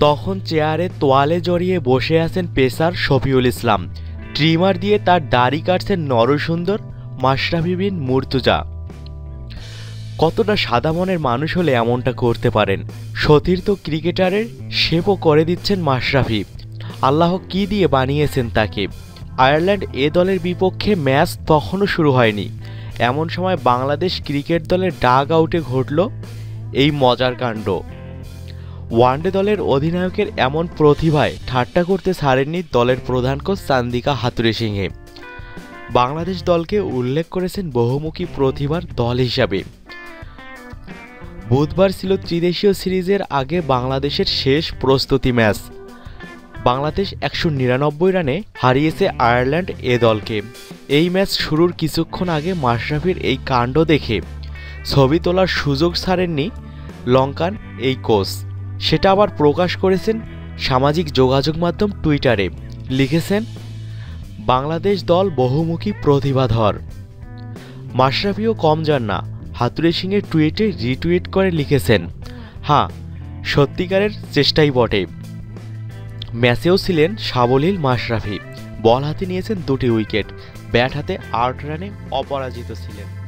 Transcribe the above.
তখন চেয়ারে তোয়ালে জড়িয়ে বসে আছেন পেসার শফিউল ইসলাম। ট্রিমার দিয়ে তার দাড়ি কাটছেন নরসুন্দর, মাশরাফি বিন মুর্তুজা। কতটা সাদা মনের মানুষ হলে এমনটা করতে পারেন। সতীর্থ ক্রিকেটারের শেপও করে দিচ্ছেন মাশরাফি। আল্লাহ কি দিয়ে বানিয়েছেন তাকে? আয়ারল্যান্ড এ দলের বিপক্ষে ম্যাচ তখনও শুরু হয়নি। এমন সময় বাংলাদেশ ক্রিকেট দলের ডাগ আউটে ঘটল এই মজার কাণ্ড। ওয়ানডে দলের অধিনায়কের এমন প্রতিভায় ঠাট্টা করতে ছাড়েননি দলের প্রধান কোচ চান্দিকা হাতুরে সিংহে বাংলাদেশ দলকে উল্লেখ করেছেন বহুমুখী প্রতিভার দল হিসাবে। বুধবার ছিল ত্রিদেশীয় সিরিজের আগে বাংলাদেশের শেষ প্রস্তুতি ম্যাচ। বাংলাদেশ একশো নিরানব্বই রানে হারিয়েছে আয়ারল্যান্ড এ দলকে। এই ম্যাচ শুরুর কিছুক্ষণ আগে মাশরাফির এই কাণ্ড দেখে। ছবি তোলার সুযোগ ছাড়েননি লঙ্কান এই কোচ। সেটা আবার প্রকাশ করেছেন সামাজিক যোগাযোগ মাধ্যম টুইটারে। লিখেছেন, বাংলাদেশ দল বহুমুখী প্রতিভাধর। মাশরাফিও কম যান না। হাতুরে সিংয়ের টুইটে রিটুইট করে লিখেছেন হ্যাঁ সত্যিকারের চেষ্টাই বটে। ম্যাচেও ছিলেন সাবলীল মাশরাফি। বল হাতে নিয়েছেন দুটি উইকেট। ব্যাট হাতে আট রানে অপরাজিত ছিলেন।